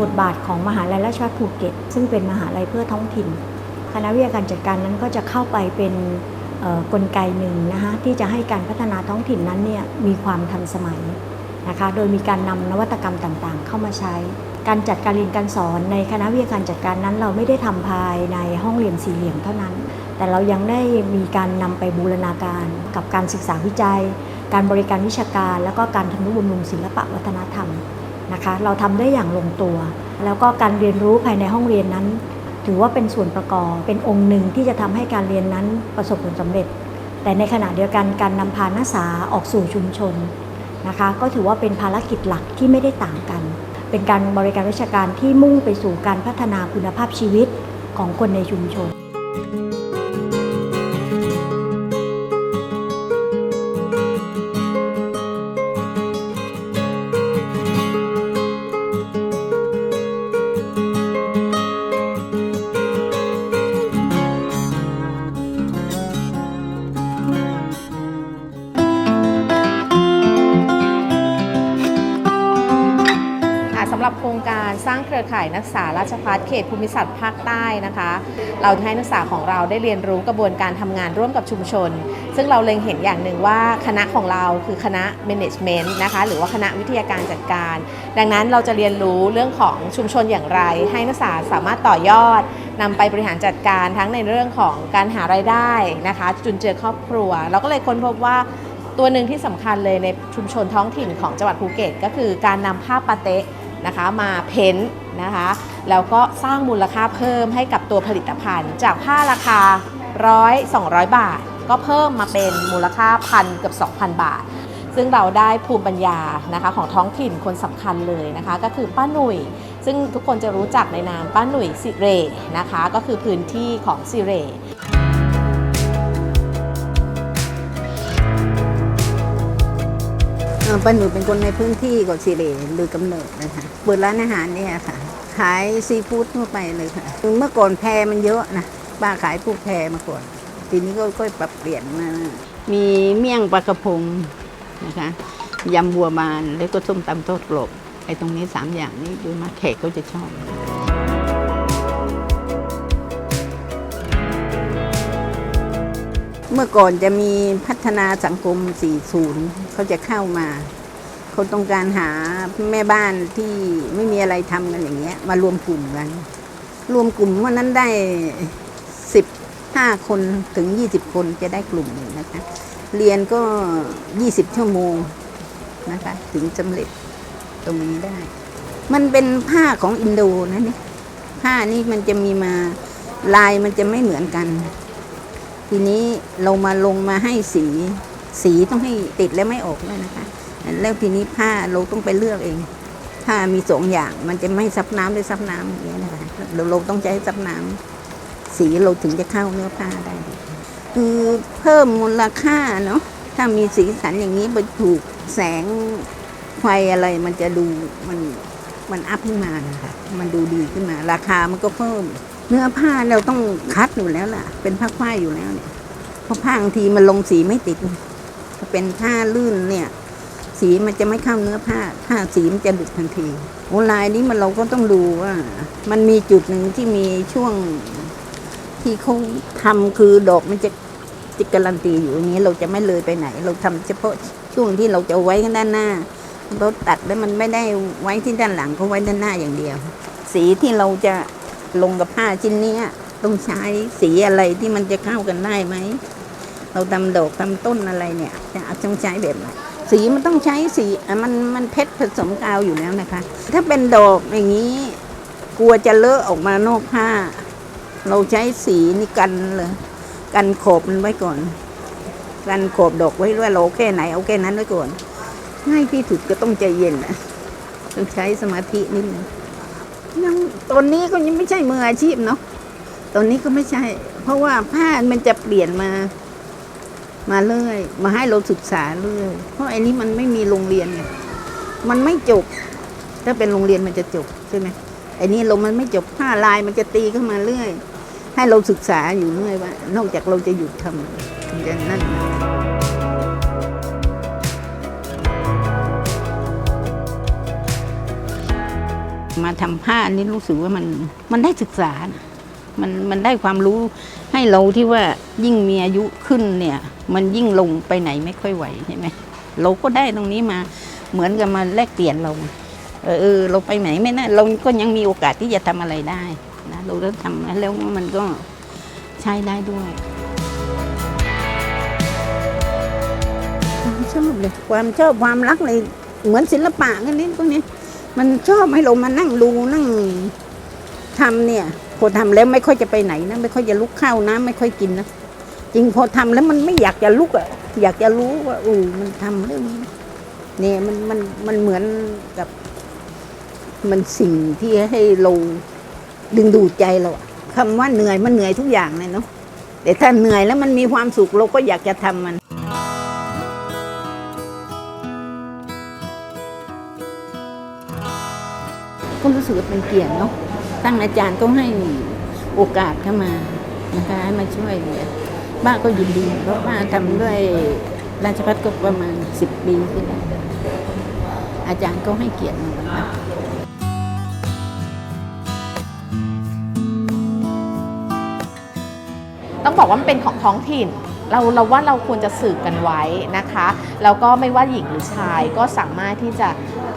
บทบาทของมหาลัยราชภัฏภูเก็ต ซึ่งเป็นมหาลัยเพื่อท้องถิ่น คณะวิทยาการจัดการนั้นก็จะเข้าไปเป็นกลไกหนึ่งนะคะที่จะให้การพัฒนาท้องถิ่นนั้นเนี่ยมีความทันสมัยนะคะโดยมีการนำนวัตกรรมต่างๆ เข้ามาใช้ การจัดการเรียนการสอนในคณะวิทยาการจัดการนั้น เราไม่ได้ทำภายในห้องเรียนสี่เหลี่ยมเท่านั้น แต่เรายังได้มีการนำไปบูรณาการกับการศึกษาวิจัย การบริการวิชาการ แล้วก็การทำนุบำรุงศิลปะวัฒนธรรม นะคะ เราทำได้อย่างลงตัว แล้วก็การเรียนรู้ภายในห้องเรียนนั้น ถือว่าเป็นส่วนประกอบ เป็นองค์หนึ่งที่จะทำให้การเรียนนั้นประสบผลสำเร็จ แต่ในขณะเดียวกันการนำพานักศึกษาออกสู่ชุมชนนะคะ ก็ถือว่าเป็นภารกิจหลักที่ไม่ได้ต่างกัน เป็นการบริการราชการที่มุ่งไปสู่การพัฒนาคุณภาพชีวิตของคนในชุมชน รับโครงการสร้างเครือข่ายนักศึกษาราชภัฏเขตภูมิศาสตร์ภาคใต้นะคะ เราให้นักศึกษาของเราได้เรียนรู้กระบวนการทำงานร่วมกับชุมชน ซึ่งเราเล็งเห็นอย่างหนึ่งว่าคณะของเราคือคณะ management นะคะหรือว่าคณะวิทยาการจัดการ ดังนั้นเราจะเรียนรู้เรื่องของชุมชนอย่างไร ให้นักศึกษาสามารถต่อยอดนำไปบริหารจัดการทั้งในเรื่องของการหารายได้นะคะจุนเจือครอบครัว เราก็เลยค้นพบว่าตัวหนึ่งที่สำคัญเลยในชุมชนท้องถิ่นของจังหวัดภูเก็ต ก็คือการนำผ้าปาเต๊ะ นะคะมาเพ้นท์นะคะแล้วก็สร้างมูลค่าเพิ่มให้กับตัวผลิตภัณฑ์ จากผ้าราคาร้อย200 บาท ก็เพิ่มมาเป็นมูลค่าพันเกือบ2,000 บาท ซึ่งเราได้ภูมิปัญญานะคะของท้องถิ่นคนสำคัญเลยนะคะ ก็คือป้าหนุ่ย ซึ่งทุกคนจะรู้จักในนามป้าหนุ่ยสิเรนะคะ ก็คือพื้นที่ของสิเร ป้าหนูเป็นคนในพื้นที่เกาะสิเรหรือกำเนิดนะคะเปิดร้านอาหารเนี่ยค่ะ ขายซีฟู้ดทั่วไปเลยค่ะเมื่อก่อนแพมันเยอะนะป้าขายพวกแพมาก่อน ทีนี้ก็ก็ปรับเปลี่ยนมา มีเมี่ยงปลากระพงนะคะยำบัวบานแล้วก็ส้มตำทอดกรอบไอ้ตรงนี้สามอย่างนี้ดูมาแขกก็จะชอบ เมื่อก่อนจะมีพัฒนาสังคม 40 เขาจะเข้ามา เขาต้องการหาแม่บ้านที่ไม่มีอะไรทำกันอย่างเงี้ย มารวมกลุ่มกัน รวมกลุ่มวันนั้นได้ 15 คนถึง 20 คนจะได้กลุ่มหนึ่งนะคะ เรียนก็ 20 ชั่วโมงนะคะ ถึงสำเร็จตรงนี้ได้ มันเป็นผ้าของอินโดนะเนี่ยผ้านี่มันจะมีมาลายมันจะไม่เหมือนกัน ทีนี้เรามาลงมาให้สี สีต้องให้ติดและไม่ออกด้วยนะคะ แล้วทีนี้ผ้าเราต้องไปเลือกเองผ้ามีสองอย่างมันจะไม่ซับน้ำหรือซับน้ำอย่างเงี้ยนะคะเราเราต้องใช้ซับน้ำสีเราถึงจะเข้าเนื้อผ้าได้ คือเพิ่มมูลค่าเนาะถ้ามีสีสันอย่างนี้ไปถูกแสงไฟอะไรมันจะดูมันมันอัพขึ้นมานะคะ มันดูดีขึ้นมา ราคามันก็เพิ่ม เนื้อผ้าเราต้องคัดอยู่แล้วล่ะ เป็นผ้าฝ้ายอยู่แล้วเนี่ยเพราะผ้าบางทีมันลงสีไม่ติดถ้าเป็นผ้าลื่นเนี่ย สีมันจะไม่เข้าเนื้อผ้า ถ้าสีมันจะหลุดทันทีโอลายนี้มันเราก็ต้องดูว่า มันมีจุดหนึ่งที่มีช่วงที่เขาทำคือดอกมันจะจะการันตีอยู่อย่างนี้เราจะไม่เลยไปไหน เราทำเฉพาะช่วงที่เราจะไว้ข้างด้านหน้าเราตัดแล้วมันไม่ได้ไว้ที่ด้านหลังเขาไว้ด้านหน้าอย่างเดียว สีที่เราจะ ลงกับผ้าชิ้นนี้ต้องใช้สีอะไรที่มันจะเข้ากันได้ไหม เราทำดอกทำต้นอะไรเนี่ยจะต้องใช้แบบไหนสีมันต้องใช้สีมันมันเพชรผสมกาวอยู่แล้วนะคะ ถ้าเป็นดอกอย่างนี้ กลัวจะเลอะออกมานอกผ้า เราใช้สีนี่กันเลยกันขอบมันไว้ก่อน กันขอบดอกไว้ด้วยเราเอาแค่ไหนเอาแค่นั้นไว้ก่อน ง่ายที่สุดก็ต้องใจเย็นนะต้องใช้สมาธินิดนึง ยังตอนนี้ก็ยังไม่ใช่มืออาชีพเนาะตอนนี้ก็ไม่ใช่ เพราะว่าผ้ามันจะเปลี่ยนมา มาเรื่อย มาให้เราศึกษาเรื่อย เพราะไอ้นี้มันไม่มีโรงเรียนไงมันไม่จบ ถ้าเป็นโรงเรียนมันจะจบใช่ไหมไอ้นี้เรามันไม่จบผ้าลายมันจะตีเข้ามาเรื่อย ให้เราศึกษาอยู่เรื่อยว่า นอกจากเราจะหยุดทำมันจะนั่น มาทำผ้านี่รู้สึกว่ามันมันได้ศึกษา มันมันได้ความรู้ให้เราที่ว่ายิ่งมีอายุขึ้นเนี่ย มันยิ่งลงไปไหนไม่ค่อยไหวใช่ไหมเราก็ได้ตรงนี้มาเหมือนกับมาแลกเปลี่ยนเราเออเออเราไปไหนไม่น่าเราก็ยังมีโอกาสที่จะทำอะไรได้นะเราต้ทำแล้วมันก็ใช้ได้ด้วยความชอบเลยความชอบความรักเลยเหมือนศิลปะกันนี่พวกนี้ มันชอบให้เรามานั่งดูนั่งทำเนี่ย พอทำแล้วไม่ค่อยจะไปไหนนะ ไม่ค่อยจะลุกข้าวนะไม่ค่อยกินนะจริงพอทำแล้วมันไม่อยากจะลุกอะอยากจะรู้ว่าอือมันทำเรื่องเนี่ยมันมันมันเหมือนกับ มันสิ่งที่ให้เราดึงดูดใจเราอะคำว่าเหนื่อยมันเหนื่อยทุกอย่างเลยเนาะแต่ถ้าเหนื่อยแล้วมันมีความสุขเราก็อยากจะทำมัน ก็รู้สึกว่าเป็นเกียรติเนาะตั้งอาจารย์ก็ให้โอกาสเข้ามานะคะให้มาช่วยเหลือบ้าก็ยินดีเพราะว่าทำด้วยราชพัฒก็ประมาณสิบปีที่แล้วอาจารย์ก็ให้เกียรติมานะคะต้องบอกว่ามันเป็นของท้องถิ่น เราเราว่าเราควรจะสืบกันไว้นะคะแล้วก็ไม่ว่าหญิงหรือชายก็สามารถที่จะ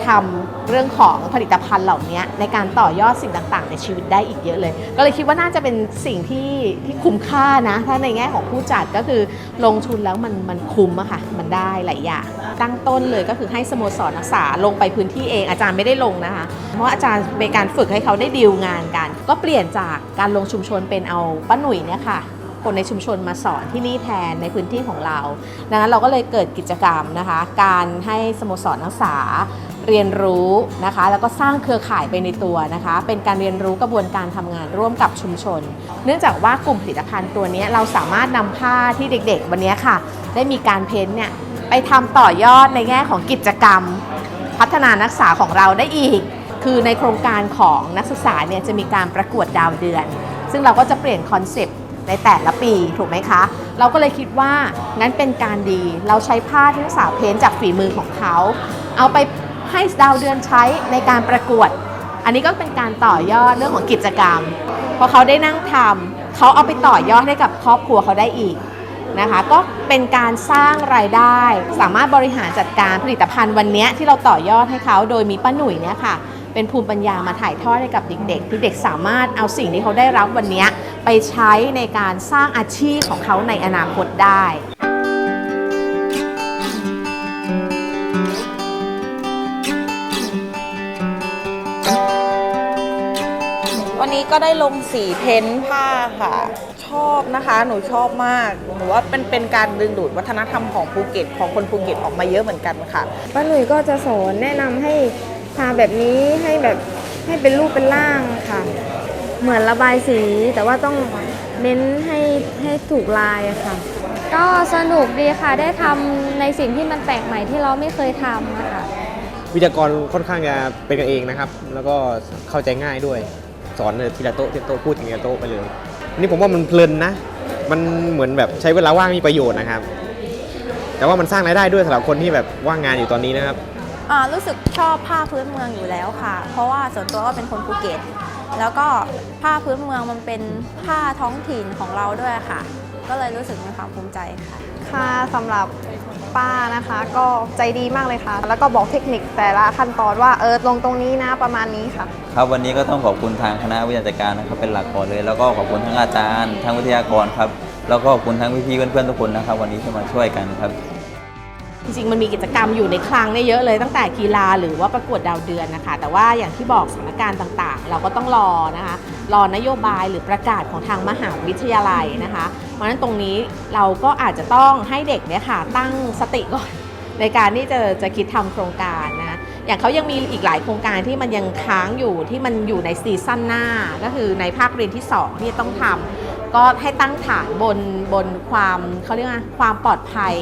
ทำเรื่องของผลิตภัณฑ์เหล่านี้ในการต่อยอดสิ่งต่างๆ ในชีวิตได้อีกเยอะเลย ก็เลยคิดว่าน่าจะเป็นสิ่งที่ที่คุ้มค่านะ ถ้าในแง่ของผู้จัดก็คือลงทุนแล้วมันมันคุ้มอะค่ะ มันได้หลายอย่าง ตั้งต้นเลยก็คือให้สโมสรนักศึกษาลงไปพื้นที่เอง อาจารย์ไม่ได้ลงนะคะ เพราะอาจารย์เป็นการฝึกให้เขาได้ดีลงานกัน ก็เปลี่ยนจากการลงชุมชนเป็นเอาป้าหนุ่ยเนี่ยค่ะ คนในชุมชนมาสอนที่นี่แทนในพื้นที่ของเรา ดังนั้นเราก็เลยเกิดกิจกรรมนะคะ การให้สโมสรนักศึกษาเรียนรู้นะคะ แล้วก็สร้างเครือข่ายไปในตัวนะคะ เป็นการเรียนรู้กระบวนการทำงานร่วมกับชุมชน เนื่องจากว่ากลุ่มผลิตภัณฑ์ตัวนี้เราสามารถนำผ้าที่เด็กๆ วันนี้ค่ะ ได้มีการเพ้นท์เนี่ยไปทำต่อยอดในแง่ของกิจกรรม พัฒนานักศึกษาของเราได้อีก คือในโครงการของนักศึกษาเนี่ยจะมีการประกวดดาวเดือน ซึ่งเราก็จะเปลี่ยนคอนเซปต์ ในแต่ละปีถูกไหมคะ เราก็เลยคิดว่างั้นเป็นการดีเราใช้ผ้าที่นักศึกษาเพ้นจากฝีมือของเขา เอาไปให้ดาวเดือนใช้ในการประกวด อันนี้ก็เป็นการต่อยอดเรื่องของกิจกรรมพอเขาได้นั่งทำเขาเอาไปต่อยอดให้กับครอบครัวเขาได้อีกนะคะก็เป็นการสร้างรายได้ สามารถบริหารจัดการผลิตภัณฑ์วันนี้ที่เราต่อยอดให้เขาโดยมีป้าหนุ่ยเนี่ยค่ะ เป็นภูมิปัญญามาถ่ายทอดให้กับเด็กๆเด็กๆสามารถเอาสิ่งที่เขาได้รับวันเนี้ยไปใช้ในการสร้างอาชีพของเขาในอนาคตได้วันนี้ก็ได้ลงสีเพ้นท์ผ้าค่ะ ชอบนะคะ หนูชอบมากหนูว่าเป็นเป็นการดึงดูดวัฒนธรรมของภูเก็ต ของคนภูเก็ตออกมาเยอะเหมือนกันค่ะป้าหนุ่ยก็จะสอนแนะนำให้ ทาแบบนี้ให้แบบให้เป็นรูปเป็นร่างค่ะ เหมือนระบายสีแต่ว่าต้องเน้นให้ให้ถูกลายอะค่ะ ก็สนุกดีค่ะได้ทำในสิ่งที่มันแปลกใหม่ที่เราไม่เคยทำอะค่ะวิทยากรค่อนข้างจะเป็นกันเองนะครับ แล้วก็เข้าใจง่ายด้วย สอนทีละโต๊ะทีละโต๊ะพูดทีละโต๊ะไปเลย นี่ผมว่ามันเพลินนะ มันเหมือนแบบใช้เวลาว่างมีประโยชน์นะครับ แต่ว่ามันสร้างรายได้ด้วยสำหรับคนที่แบบว่างงานอยู่ตอนนี้นะครับอ่า รู้สึกชอบผ้าพื้นเมืองอยู่แล้วค่ะ เพราะว่าส่วนตัวก็เป็นคนภูเก็ต แล้วก็ผ้าพื้นเมืองมันเป็นผ้าท้องถิ่นของเราด้วยค่ะ ก็เลยรู้สึกมีความภูมิใจค่ะ ค่ะสำหรับป้านะคะ ก็ใจดีมากเลยค่ะ แล้วก็บอกเทคนิคแต่ละขั้นตอนว่าเออลงตรงนี้นะประมาณนี้ค่ะ ครับวันนี้ก็ต้องขอบคุณทางคณะวิทยาการนะครับเป็นหลักก่อนเลย แล้วก็ขอบคุณทั้งอาจารย์ทั้งวิทยากรครับแล้วก็ขอบคุณทั้งพี่ๆเพื่อนๆทุกคนนะครับ วันนี้ที่มาช่วยกันครับ จริงๆ มันมีกิจกรรมอยู่ในคลังเนี่ยเยอะเลยตั้งแต่กีฬาหรือว่าประกวดดาวเดือนนะคะ แต่ว่าอย่างที่บอกสถานการณ์ต่างๆ เราก็ต้องรอนะคะ รอนโยบายหรือประกาศของทางมหาวิทยาลัยนะคะ เพราะฉะนั้นตรงนี้เราก็อาจจะต้องให้เด็กเนี่ยค่ะตั้งสติก่อนในการที่จะจะคิดทำโครงการนะอย่างเขายังมีอีกหลายโครงการที่มันยังค้างอยู่ที่มันอยู่ในซีซั่นหน้า ก็คือในภาคเรียนที่ 2 ที่ต้องทำ ก็ให้ตั้งฐานบนบนความเขาเรียกว่าความปลอดภัย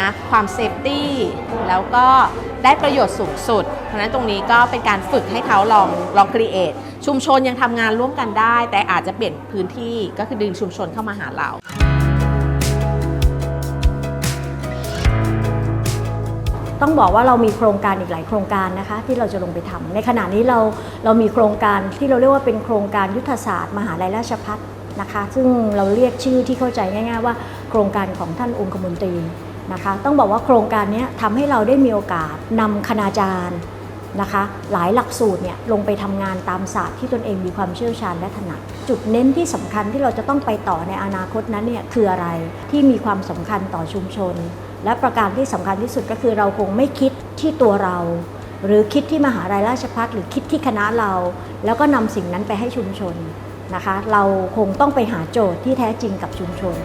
นะความเซฟตี้แล้วก็ได้ประโยชน์สูงสุด เพราะฉะนั้นตรงนี้ก็เป็นการฝึกให้เขาลองลองครีเอทชุมชนยังทำงานร่วมกันได้ แต่อาจจะเปลี่ยนพื้นที่ก็คือดึงชุมชนเข้ามาหาเราต้องบอกว่าเรามีโครงการอีกหลายโครงการนะคะ ที่เราจะลงไปทำในขณะนี้เราเรามีโครงการที่เราเรียกว่าเป็นโครงการยุทธศาสตร์ มหาลัยราชพัฒ นะคะ ซึ่งเราเรียกชื่อที่เข้าใจง่าย ๆ ว่า โครงการของท่านองคมนตรีนะคะ ต้องบอกว่าโครงการนี้ทำให้เราได้มีโอกาสนำคณาจารย์นะคะ หลายหลักสูตรเนี่ยลงไปทำงานตามศาสตร์ที่ตนเองมีความเชี่ยวชาญและถนัด จุดเน้นที่สำคัญที่เราจะต้องไปต่อในอนาคตนั้นเนี่ยคืออะไรที่มีความสำคัญต่อชุมชน และประการที่สำคัญที่สุดก็คือเราคงไม่คิดที่ตัวเราหรือคิดที่มหาลัยราชภัฏหรือคิดที่คณะเรา แล้วก็นำสิ่งนั้นไปให้ชุมชน นะคะ เราคงต้องไปหาโจทย์ที่แท้จริงกับชุมชน